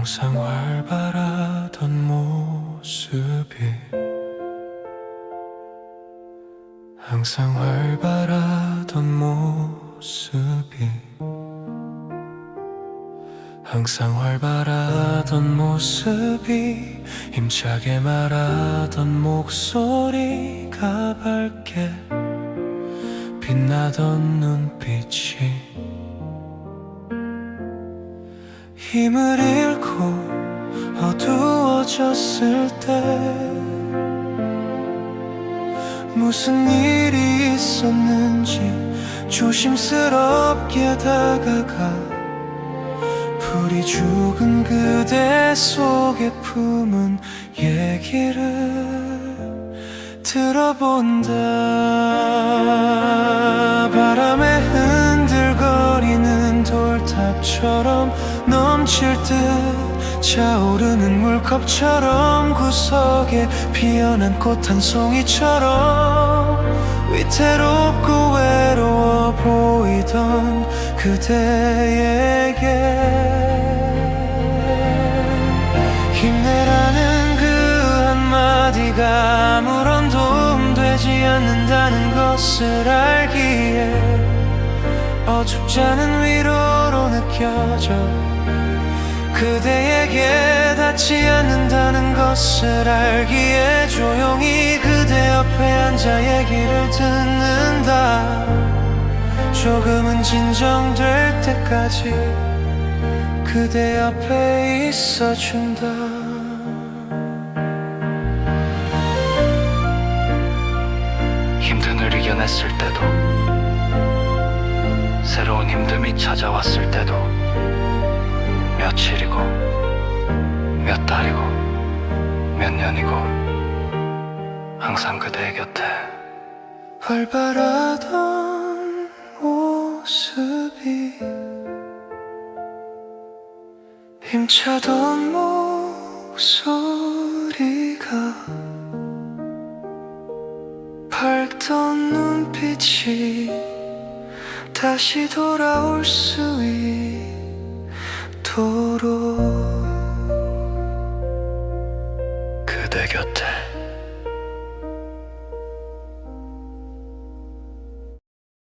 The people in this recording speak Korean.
항상 활발하던 모습이 항상 활발하던 모습이 항상 활발하던 모습이 힘차게 말하던 목소리가 밝게 빛나던 눈빛이 힘을 잃고 어두워졌을 때 무슨 일이 있었는지 조심스럽게 다가가 불이 죽은 그대 속에 품은 얘기를 들어본다. 바람에 넘칠 듯 차오르는 물컵처럼 구석에 피어난 꽃 한 송이처럼 위태롭고 외로워 보이던 그대에게 힘내라는 그 한마디가 아무런 도움 되지 않는다는 것을 알기에 어줍지 않은 위로로 느껴져 그대에게 닿지 않는다는 것을 알기에 조용히 그대 옆에 앉아 얘기를 듣는다. 조금은 진정될 때까지 그대 옆에 있어준다. 힘듦을 이겨냈을 때도 새로운 힘듦이 찾아왔을 때도 며칠이고 몇 달이고 몇 년이고 항상 그대의 곁에 활발하던 모습이 힘차던 목소리가 밝던 눈빛이 다시 돌아올 수 있 도록